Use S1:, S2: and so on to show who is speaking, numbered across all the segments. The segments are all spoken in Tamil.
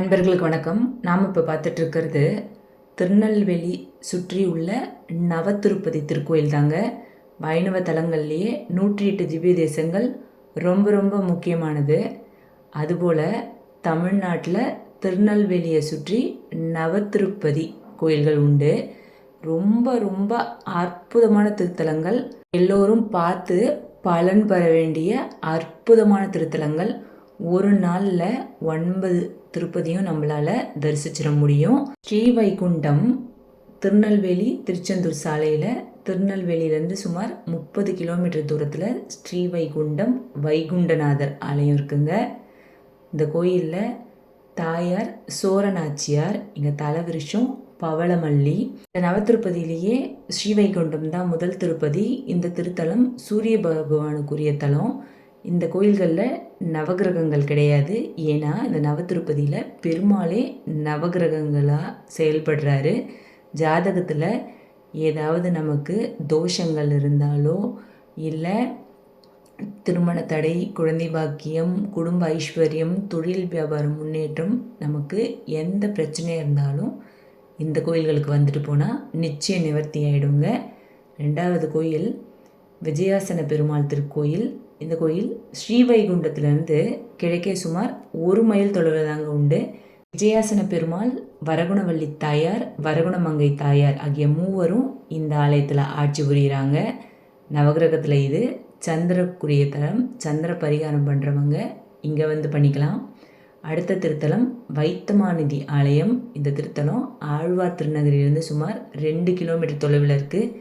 S1: நண்பர்களுக்கு வணக்கம். நாம் இப்போ பார்த்துட்டு இருக்கிறது திருநெல்வேலி சுற்றி உள்ள நவத்திருப்பதி திருக்கோயில் தாங்க வைணவ தலங்கள்லேயே நூற்றி எட்டு திவ்ய தேசங்கள் ரொம்ப ரொம்ப முக்கியமானது. அதுபோல் தமிழ்நாட்டில் திருநெல்வேலியை சுற்றி நவத்திருப்பதி கோயில்கள் உண்டு. ரொம்ப ரொம்ப அற்புதமான திருத்தலங்கள். எல்லோரும் பார்த்து பலன் பெற வேண்டிய அற்புதமான திருத்தலங்கள். ஒரு நாளில் ஒன்பது திருப்பதியும் நம்மளால் தரிசிச்சிட முடியும். ஸ்ரீவைகுண்டம் திருநெல்வேலி திருச்செந்தூர் சாலையில் திருநெல்வேலியிலேருந்து சுமார் முப்பது கிலோமீட்டர் தூரத்தில் ஸ்ரீவைகுண்டம் வைகுண்டநாதர் ஆலயம் இருக்குங்க. இந்த கோயிலில் தாயார் சோரநாச்சியார் இங்கே தலைவிருஷம் பவளமல்லி இந்த நவத்திருப்பதியிலேயே ஸ்ரீவைகுண்டம் தான் முதல் திருப்பதி. இந்த திருத்தலம் சூரிய பகவானுக்குரிய தலம். இந்த கோயில்களில் நவகிரகங்கள் கிடையாது. ஏன்னா இந்த நவதிருப்பதியில் பெருமாளே நவகிரகங்களாக செயல்படுறாரு. ஜாதகத்தில் ஏதாவது நமக்கு தோஷங்கள் இருந்தாலோ இல்லை திருமண தடை குழந்தை பாக்கியம் குடும்ப ஐஸ்வர்யம் தொழில் வியாபாரம் முன்னேற்றம் நமக்கு எந்த பிரச்சனையாக இருந்தாலும் இந்த கோயில்களுக்கு வந்துட்டு போனால் நிச்சயம் நிவர்த்தி ஆகிடுங்க ரெண்டாவது கோயில் விஜயாசன பெருமாள் திருக்கோயில். இந்த கோயில் ஸ்ரீவைகுண்டத்திலிருந்து கிழக்கே சுமார் ஒரு மைல் தொலைவில் தாங்க உண்டு. விஜயாசன பெருமாள் வரகுணவல்லி தாயார் வரகுணமங்கை தாயார் ஆகிய மூவரும் இந்த ஆலயத்தில் ஆட்சி புரிகிறாங்க நவகிரகத்தில் இது சந்திரக்குரிய தலம் சந்திர பரிகாரம் பண்ணுறவங்க இங்கே வந்து பண்ணிக்கலாம். அடுத்த திருத்தலம் வைத்தமாநிதி ஆலயம். இந்த திருத்தலம் ஆழ்வார் திருநகரிலிருந்து சுமார் ரெண்டு கிலோமீட்டர் தொலைவில் இருக்குது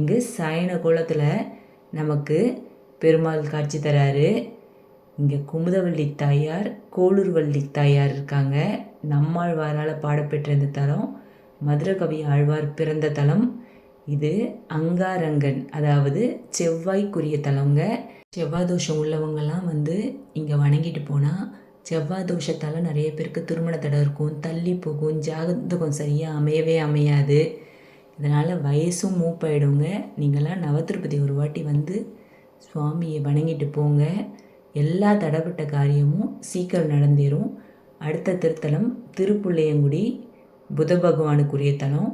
S1: இங்கு சயன கோலத்தில் நமக்கு பெருமாள் காட்சி தராரு. இங்கே குமுதவள்ளி தாயார் கோளூர்வள்ளி தாயார் இருக்காங்க. நம்மாழ்வாரால் பாடப்பெற்ற இந்த தலம் மதுரகவி ஆழ்வார் பிறந்த தலம். இது அங்காரங்கன் அதாவது செவ்வாய்க்குரிய தலங்க செவ்வாய் தோஷம் உள்ளவங்கெல்லாம் வந்து இங்கே வணங்கிட்டு போனால் செவ்வாய் தோஷத்தால் நிறைய பேருக்கு திருமண தடை இருக்கும் தள்ளி போகும் ஜாதகம் சரியாக அமையவே அமையாது. இதனால் வயசும் மூப்பாயிடுங்க. நீங்களாம் நவ திருப்பதி ஒரு வாட்டி வந்து சுவாமியை வணங்கிட்டு போங்க. எல்லா தடைப்பட்ட காரியமும் சீக்கிரம் நடந்தேறும். அடுத்த திருத்தலம் திருப்புள்ளையங்குடி புத பகவானுக்குரிய தலம்.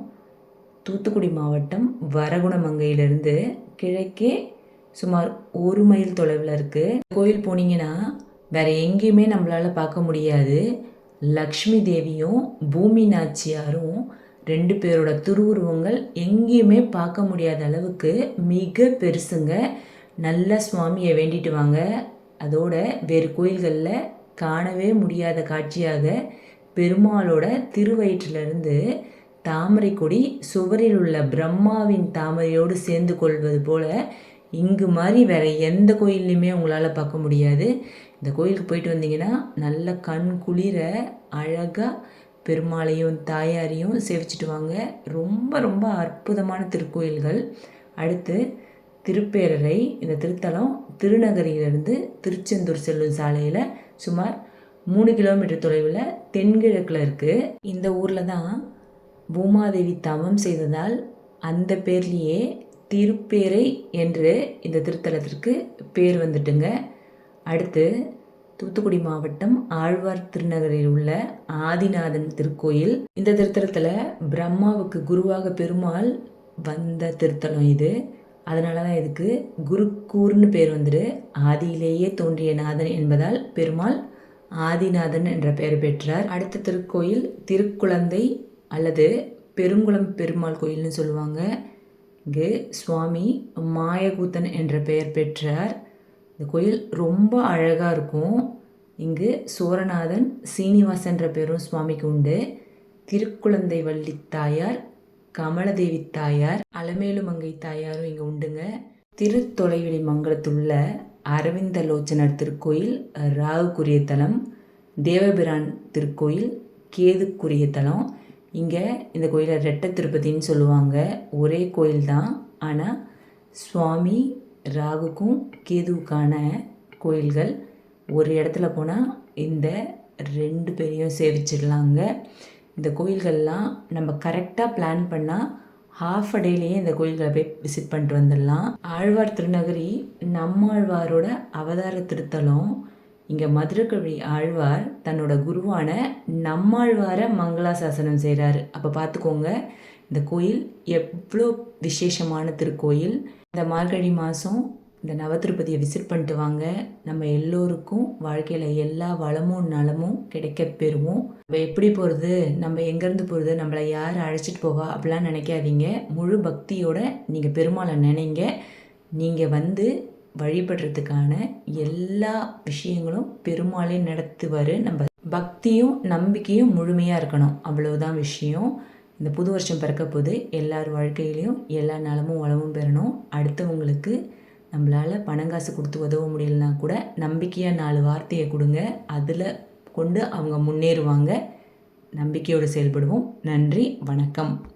S1: தூத்துக்குடி மாவட்டம் வரகுணமங்கையிலிருந்து கிழக்கே சுமார் ஒரு மைல் தொலைவில் இருக்குது கோயில் போனீங்கன்னா வேறு எங்கேயுமே நம்மளால் பார்க்க முடியாது. லக்ஷ்மி தேவியும் பூமி நாச்சியாரும் ரெண்டு பேரோட திருவுருவங்கள் எங்கேயுமே பார்க்க முடியாத அளவுக்கு மிக பெருசுங்க. நல்ல சுவாமியை வேண்டிட்டு வாங்க. அதோட வேறு கோயில்களில் காணவே முடியாத காட்சியாக பெருமாளோட திருவயிற்றிலிருந்து தாமரை கொடி சுவரில் உள்ள பிரம்மாவின் தாமரையோடு சேர்ந்து கொள்வது போல் இங்கு மாதிரி வேறு எந்த கோயில்லையுமே உங்களால் பார்க்க முடியாது. இந்த கோயிலுக்கு போயிட்டு வந்தீங்கன்னா நல்ல கண் குளிர அழகாக பெருமாளையும் தாயாரையும் சேவிச்சிட்டு வாங்க. ரொம்ப ரொம்ப அற்புதமான திருக்கோயில்கள். அடுத்து திருப்பேரரை இந்த திருத்தலம் திருநகரியிலிருந்து திருச்செந்தூர் செல்லும் சாலையில் சுமார் மூணு கிலோமீட்டர் தொலைவில் தென்கிழக்கில் இருக்குது இந்த ஊரில் தான் பூமாதேவி தவம் செய்ததால் அந்த பேர்லேயே திருப்பேரை என்று இந்த திருத்தலத்திற்கு பேர் வந்துட்டுங்க. அடுத்து தூத்துக்குடி மாவட்டம் ஆழ்வார் திருநகரில் உள்ள ஆதிநாதன் திருக்கோயில். இந்த திருத்தலத்தில் பிரம்மாவுக்கு குருவாக பெருமாள் வந்த திருத்தலம் இது. அதனால தான் இதுக்கு குருக்கூர்னு பேர் வந்துடு ஆதியிலேயே தோன்றிய நாதன் என்பதால் பெருமாள் ஆதிநாதன் என்ற பெயர் பெற்றார். அடுத்த திருக்கோயில் திருக்குழந்தை அல்லது பெருங்குளம் பெருமாள் கோயில்னு சொல்லுவாங்க. இங்கு சுவாமி மாயகூத்தன் என்ற பெயர் பெற்றார். இந்த கோயில் ரொம்ப அழகாக இருக்கும். இங்கு சோரநாதன் சீனிவாசன்ற பேரும் சுவாமிக்கு உண்டு. திருக்குழந்தை வள்ளி தாயார் கமலதேவி தாயார் அலமேலுமங்கை தாயாரும் இங்கே உண்டுங்க. திருத்தொலைவிலி மங்கலத்துள்ள அரவிந்த லோச்சனர் திருக்கோயில் ராகுக்குரிய தலம் தேவபிரான் திருக்கோயில் கேதுக்குரிய தலம். இங்கே இந்த கோயிலை ரெட்ட திருப்பதின்னு சொல்லுவாங்க. ஒரே கோயில் தான் ஆனால் சுவாமி ராகுக்கும் கேதுவுக்கான கோயில்கள். ஒரு இடத்துல போனால் இந்த ரெண்டு பேரையும் சேவிச்சிடலாங்க. இந்த கோயில்கள்லாம் நம்ம கரெக்டாக பிளான் பண்ணால் ஹாஃப் அ டேலேயே இந்த கோயில்களை போய் விசிட் பண்ணிட்டு வந்துடலாம். ஆழ்வார் திருநகரி நம்மாழ்வாரோட அவதார திருத்தலம் இங்கே மதுரகவி ஆழ்வார் தன்னோட குருவான நம்மாழ்வாரை மங்களாசாசனம் செய்கிறாரு அப்போ பார்த்துக்கோங்க இந்த கோயில் எவ்வளோ விசேஷமான திருக்கோயில். இந்த மார்கழி மாதம் இந்த நவதிருப்பதியை விசிட் பண்ணிட்டு வாங்க. நம்ம எல்லோருக்கும் வாழ்க்கையில் எல்லா வளமும் நலமும் கிடைக்க பெறுவோம். நம்ம எப்படி போகிறது நம்ம எங்கேருந்து போகிறது நம்மளை யார் அழைச்சிட்டு போவா? அப்படிலாம் நினைக்காதீங்க. முழு பக்தியோட நீங்கள் பெருமாளை நினைங்க. நீங்கள் வந்து வழிபடுறதுக்கான எல்லா விஷயங்களும் பெருமாளே நடத்துவார். நம்ம பக்தியும் நம்பிக்கையும் முழுமையாக இருக்கணும். அவ்வளவுதான் விஷயம். இந்த புது வருஷம் பிறக்க போது எல்லார் வாழ்க்கையிலையும் எல்லா நலமும் வளமும் பெறணும். அடுத்தவங்களுக்கு நம்மளால் பணம் காசு கொடுத்து உதவ முடியலனா கூட நம்பிக்கையாக நாலு வார்த்தையை கொடுங்க. அதில் கொண்டு அவங்க முன்னேறுவாங்க. நம்பிக்கையோடு செயல்படுவோம். நன்றி வணக்கம்.